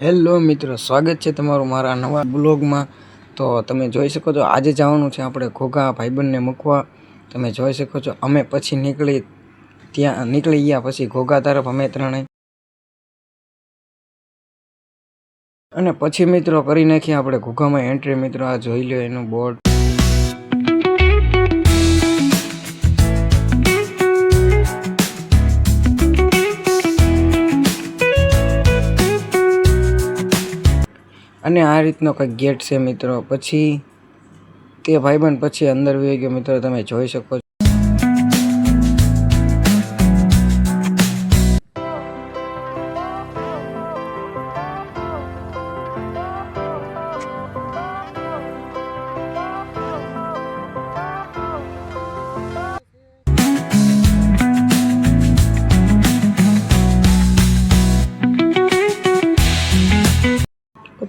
Hello મિત્રો, સ્વાગત છે તમારું મારા નવા બ્લોગમાં. તો તમે જોઈ શકો છો, આજે જવાનું છે આપણે ઘોઘા ભાઈબંધને મૂકવા. તમે જોઈ શકો છો, અમે પછી નીકળી ત્યાં, નીકળી ગયા પછી ઘોઘા તરફ અમે ત્રણેય અને પછી મિત્રો કરી નાખીએ આપણે ઘોઘામાં એન્ટ્રી મિત્રો, આ જોઈ લો એનું બોર્ડ અને આ રીતનો કંઈક ગેટ છે મિત્રો. પછી તે ભાઈબંધ પછી અંદર વહી ગયો. મિત્રો, તમે જોઈ શકો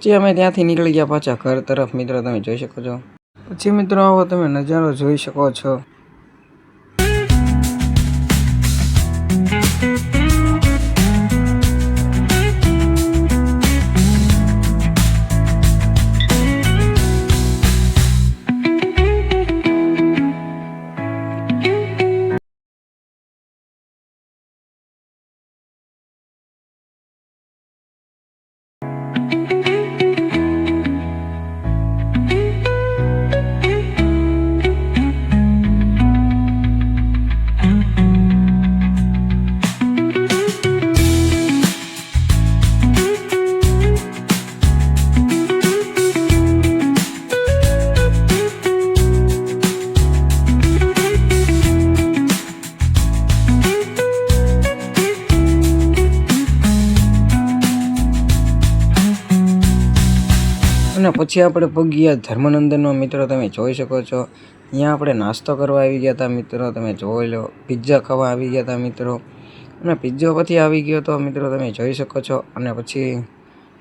પછી અમે ત્યાંથી નીકળી ગયા પાછા ઘર તરફ. મિત્રો, તમે જોઈ શકો છો. પછી મિત્રો, આવો તમે નજારો જોઈ શકો છો. અને પછી આપણે પગ્યા ધર્મનંદનનો મિત્રો, તમે જોઈ શકો છો. અહીંયા આપણે નાસ્તો કરવા આવી ગયા હતા મિત્રો, તમે જોઈ લો. પિઝા ખાવા આવી ગયા હતા મિત્રો. અને પિઝા પછી આવી ગયો તો મિત્રો, તમે જોઈ શકો છો. અને પછી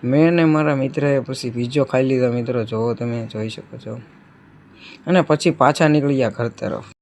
મેં ને મારા મિત્રએ પછી પિઝો ખાઈ લીધો મિત્રો, જોવો તમે, જોઈ શકો છો. અને પછી પાછા નીકળી ગયા ઘર તરફ.